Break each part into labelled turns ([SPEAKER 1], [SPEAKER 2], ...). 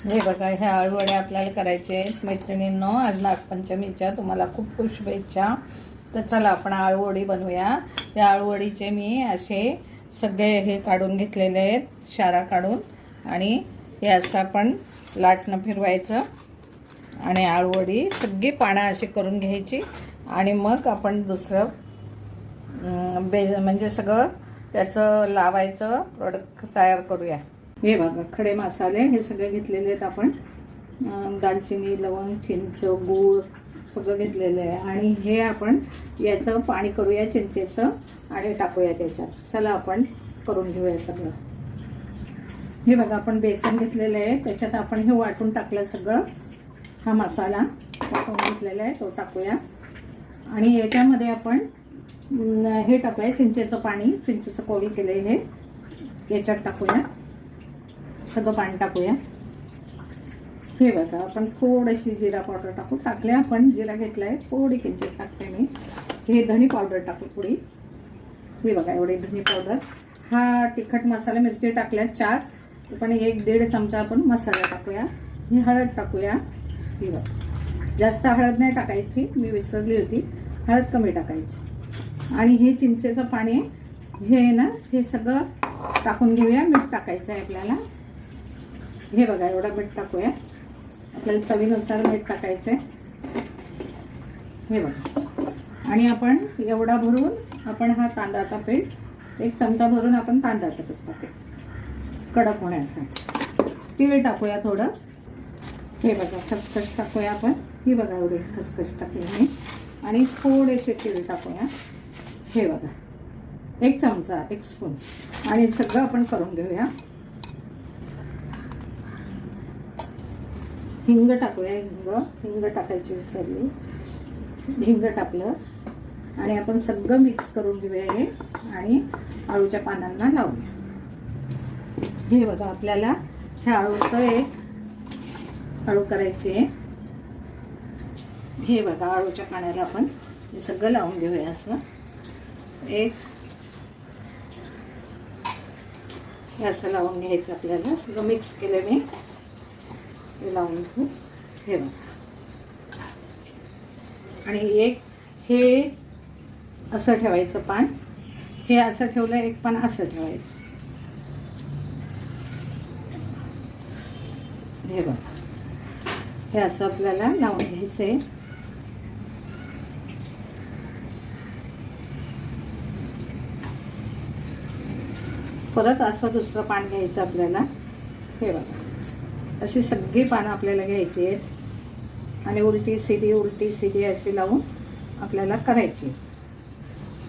[SPEAKER 1] हे बघा ह्या आळूवडे आपल्याला करायचे आहेत. मैत्रिणींनो आज नागपंचमीच्या तुम्हाला खूप खूप शुभेच्छा. तर चला आपण आळूवडी बनवूया. या आळूवडीचे मी असे सगळे हे काढून घेतलेले आहेत शारा काढून. आणि हे असं आपण लाटणं फिरवायचं. आणि आळूवडी सगळी पानं अशी करून घ्यायची. आणि मग आपण दुसरं बेज म्हणजे सगळं त्याचं लावायचं प्रोडक्ट तयार करूया. हे बघा खडे मसाले हे सगळे घेतलेले आहेत आपण. दालचिनी लवंग चिंच गूळ सगळं घेतलेलं आहे. आणि हे आपण याचं पाणी करूया चिंचेचं आणि टाकूया त्याच्यात. चला आपण करून घेऊया सगळं. हे बघा आपण बेसन घेतलेलं आहे. त्याच्यात आपण हे वाटून टाकलं सगळं. हा मसाला वाटून घेतलेला आहे तो टाकूया. आणि याच्यामध्ये आपण हे टाकूया चिंचेचं पाणी. चिंचेचं कोळी केलं हे. याच्यात टाकूया. सगळं पाणी टाकूया. हे बघा आपण थोडीशी जिरा पावडर टाकू टाकले. आपण जिरा घेतला आहे थोडी किंचित टाकते मी. हे धनी पावडर टाकू थोडी. हे बघा एवढी धनी पावडर. हा तिखट मसाला मिरची टाकल्या चार. पण एक दीड चमचा आपण मसाला टाकूया. ही हळद टाकूया. हे बघा जास्त हळद नाही टाकायची. मी विसरली होती. हळद कमी टाकायची. आणि हे चिंचेचं पाणी हे आहे ना हे सगळं टाकून घेऊया. मीठ टाकायचं आहे आपल्याला. हे बघा एवढा मीठ टाकूया. आपल्याला चवीनुसार मीठ टाकायचं आहे हे बघा. आणि आपण एवढा भरून आपण हा तांदळाचा पीठ एक चमचा भरून आपण तांदळाचं पीठ टाकू कडक होण्यासाठी. तीळ टाकूया थोडं. हे बघा खसखस टाकूया आपण. ही बघा एवढी खसखस टाकली मी. आणि थोडेसे तीळ टाकूया. हे बघा. एक चमचा एक स्पून आणि सगळं आपण करून घेऊया. हिंग टाकूया हिंग. हिंग टाकायची विसरली हिंग टाकलं. आणि आपण सगळं मिक्स करून घेऊया हे. आणि आळूच्या पानांना लावूया. हे बघा आपल्याला ह्या आळूचं एक आळू करायचे. हे बघा आळूच्या पाण्याला आपण हे सगळं लावून घेऊया असं. एक. हे असं लावून घ्यायचं आपल्याला. सगळं मिक्स केलं मी हे लावून घेऊ. हे बघा. आणि एक हे असं ठेवायचं पान. हे असं ठेवलं एक पान असं ठेवायचं. हे बघा. हे असं आपल्याला लावून घ्यायचं आहे परत असं दुसरं पान घ्यायचं आपल्याला. हे बघा. अशी सगळी पानं आपल्याला घ्यायची आहेत. आणि उलटी सिधी उलटी सिधी अशी लावून आपल्याला करायची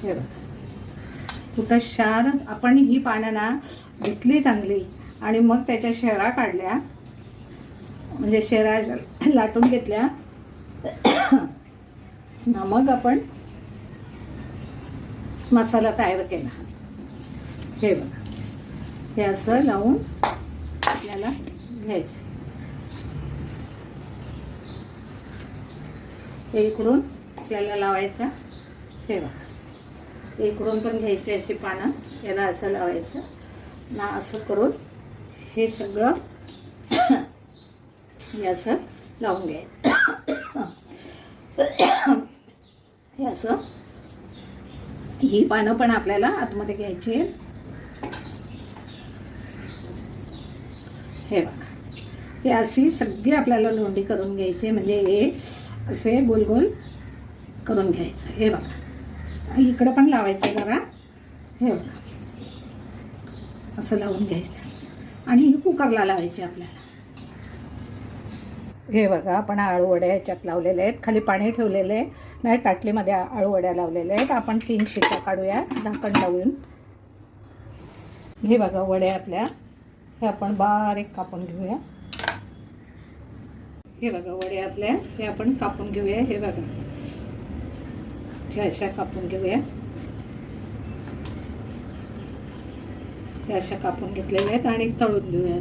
[SPEAKER 1] हे बघा. कुठं शार आपण ही पानं ना घेतली चांगली आणि मग त्याच्या शेरा काढल्या म्हणजे शेरा लाटून घेतल्या ना मग आपण मसाला तयार केला. हे बघा. हे असं लावून आपल्याला घ्यायचं. हे इकडून आपल्याला लावायचा ठेवा. इकडून पण घ्यायची अशी पानं याला असं लावायचं. ना असं करून हे सगळं हे असं लावून घ्यायचं. हे असं. ही पानं पण आपल्याला आतमध्ये घ्यायची आहेत. हे बघा. ते अशी सगळी आपल्याला लोंढी करून घ्यायची म्हणजे हे असे गोल गोल करून घ्यायचं हे बघा. इकडं पण लावायचं जरा. हे बघा. असं लावून घ्यायचं. आणि ही कुकरला लावायची आपल्याला. हे बघा आपण आळूवड्या ह्याच्यात लावलेले आहेत. खाली पाणी ठेवलेले आहे. नाही ताटलीमध्ये आळूवड्या लावलेल्या आहेत. आपण तीन शिट्या काढूया. झाकण लावून. हे बघा वड्या आपल्या. हे आपण बारीक कापून घेऊया. हे बघा वड्या आपल्या हे आपण कापून घेऊया हे बघा. ह्या अशा कापून घेऊया. हे अशा कापून घेतलेल्या आहेत आणि तळून घेऊया.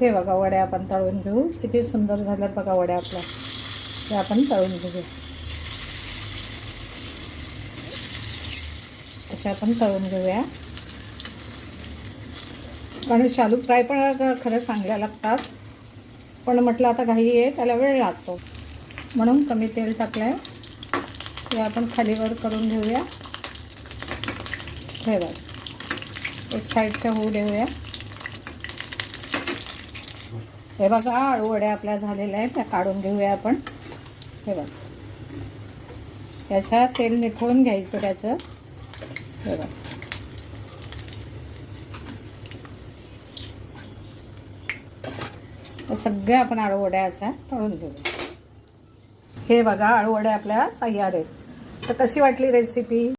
[SPEAKER 1] हे बघा वड्या आपण तळून घेऊ. किती सुंदर झाल्यात बघा वड्या आपल्या. हे आपण तळून घेऊया. अशा आपण तळून घेऊया. कारण शालू फ्राय पण खरं चांगल्या लागतात. पण म्हटलं आता घाई आहे त्याला वेळ लागतो. म्हणून कमी तेल टाकलं आहे ते आपण खालीवर करून घेऊया. हे बघ. एक साईडच्या होऊ देऊया. हे बघा आळूवड्या आपल्या झालेल्या आहेत त्या काढून घेऊया आपण. हे बघ. त्याच्यात तेल निथळून घ्यायचं त्याचं. हे बघ. तर सगळ्या आपण आळूवड्या अशा तळून घेऊया हे बघा आळूवड्या आपल्या तयार आहेत. तर कशी वाटली रेसिपी